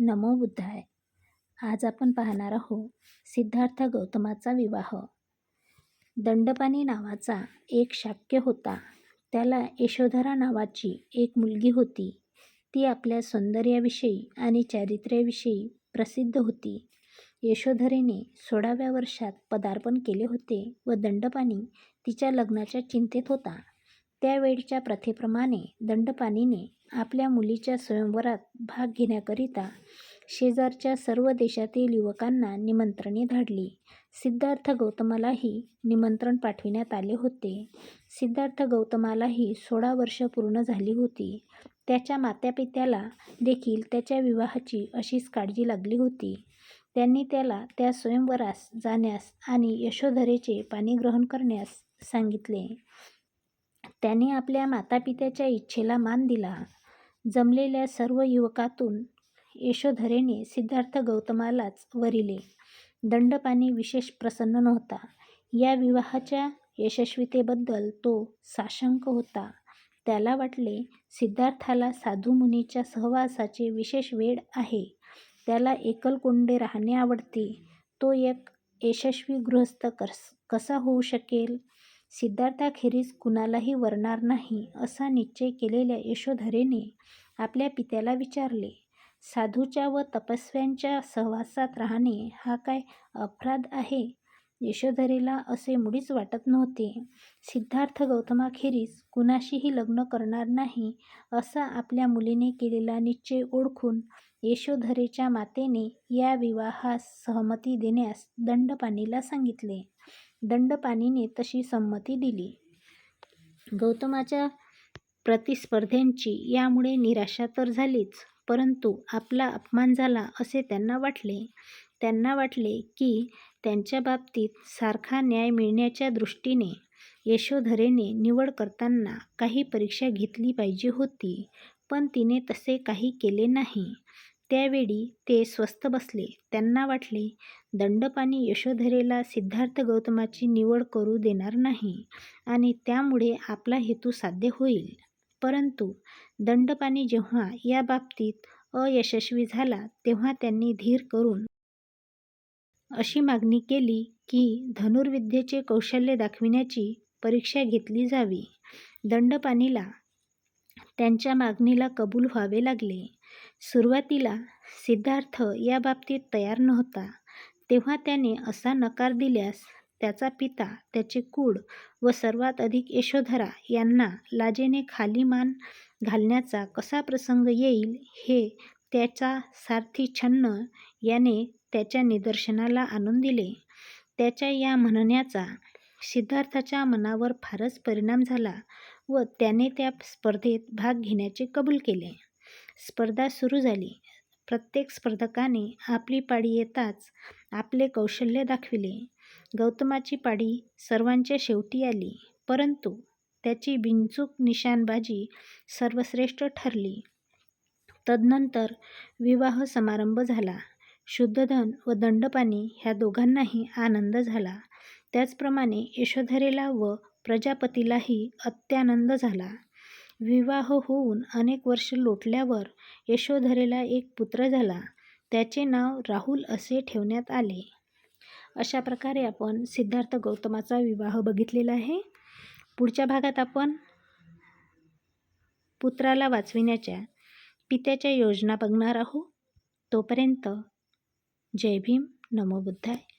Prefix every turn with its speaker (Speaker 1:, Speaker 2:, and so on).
Speaker 1: नमो बुद्धाय. आज आपण पाहणार आहोत सिद्धार्थ गौतमाचा विवाह. दंडपाणी नावाचा एक शाक्य होता. त्याला यशोधरा नावाची एक मुलगी होती. ती आपल्या सौंदर्याविषयी आणि चारित्र्याविषयी प्रसिद्ध होती. यशोधरेने सोळाव्या वर्षात पदार्पण केले होते व दंडपाणी तिच्या लग्नाच्या चिंतेत होता. त्यावेळच्या प्रथेप्रमाणे दंडपाणीने आपल्या मुलीच्या स्वयंवरात भाग घेण्याकरिता शेजारच्या सर्व देशातील युवकांना निमंत्रणे धाडली. सिद्धार्थ गौतमालाही निमंत्रण पाठविण्यात आले होते. सिद्धार्थ गौतमालाही सोळा वर्ष पूर्ण झाली होती. त्याच्या मातापित्याला देखील त्याच्या विवाहाची अशीच काळजी लागली होती. त्यांनी त्याला त्या स्वयंवरास जाण्यास आणि यशोधरेचे पाणी ग्रहण करण्यास सांगितले. त्याने आपल्या मातापित्याच्या इच्छेला मान दिला. जमलेल्या सर्व युवकातून यशोधरेने सिद्धार्थ गौतमालाच वरिले. दंडपाणी विशेष प्रसन्न नव्हता. या विवाहाच्या यशस्वीतेबद्दल तो साशंक होता. त्याला वाटले सिद्धार्थाला साधू मुनीच्या सहवासाचे विशेष वेड आहे. त्याला एकलकोंडे राहणे आवडते. तो एक यशस्वी गृहस्थ कस कसा होऊ शकेल? सिद्धार्थाखेरीज कुणालाही वरणार नाही असा निश्चय केलेल्या यशोधरेने आपल्या पित्याला विचारले साधूच्या व तपस्व्यांच्या सहवासात राहणे हा काय अपराध आहे? यशोधरेला असे मुळीच वाटत नव्हते. सिद्धार्थ गौतमाखेरीज कुणाशीही लग्न करणार नाही असा आपल्या मुलीने केलेला निश्चय ओळखून यशोधरेच्या मातेने या विवाहास सहमती देण्यास दंडपाणीला सांगितले. दंडपाणीने तशी संमती दिली. गौतमाच्या प्रतिस्पर्ध्यांची यामुळे निराशा तर झालीच परंतु आपला अपमान झाला असे त्यांना वाटले. त्यांना वाटले की त्यांच्या बाबतीत सारखा न्याय मिळण्याच्या दृष्टीने यशोधरेने निवड करताना काही परीक्षा घेतली पाहिजे होती पण तिने तसे काही केले नाही. त्यावेळी ते स्वस्थ बसले. त्यांना वाटले दंडपाणी यशोधरेला सिद्धार्थ गौतमाची निवड करू देणार नाही आणि त्यामुळे आपला हेतू साध्य होईल. परंतु दंडपाणी जेव्हा या बाबतीत अयशस्वी झाला तेव्हा त्यांनी धीर करून अशी मागणी केली की धनुर्विद्येचे कौशल्य दाखविण्याची परीक्षा घेतली जावी. दंडपाणीला त्यांच्या मागणीला कबूल व्हावे लागले. सुरुवातीला सिद्धार्थ या बाबतीत तयार नव्हता. तेव्हा त्याने असा नकार दिल्यास त्याचा पिता त्याचे कुळ व सर्वात अधिक यशोधरा यांना लाजेने खाली मान घालण्याचा कसा प्रसंग येईल हे त्याचा सारथी छन्न याने त्याच्या निदर्शनाला आणून दिले. त्याच्या या म्हणण्याचा सिद्धार्थाच्या मनावर फारच परिणाम झाला. व त्याने त्या स्पर्धेत भाग घेण्याचे कबूल केले. स्पर्धा सुरू झाली. प्रत्येक स्पर्धकाने आपली पाळी येताच आपले कौशल्य दाखविले. गौतमाची पाळी सर्वांच्या शेवटी आली परंतु त्याची बिनचूक निशाणबाजी सर्वश्रेष्ठ ठरली. तदनंतर विवाह समारंभ झाला. शुद्धधन व दंडपाणी ह्या दोघांनाही आनंद झाला. त्याचप्रमाणे यशोधरेला व प्रजापतीलाही अत्यानंद झाला. विवाह होऊन अनेक वर्ष लोटल्यावर यशोधरेला एक पुत्र झाला. त्याचे नाव राहुल असे ठेवण्यात आले. अशा प्रकारे आपण सिद्धार्थ गौतमाचा विवाह बघितलेला आहे. पुढच्या भागात आपण पुत्राला वाचविण्याच्या पित्याच्या योजना बघणार आहोत. तोपर्यंत जय भीम. नमो बुद्धाय.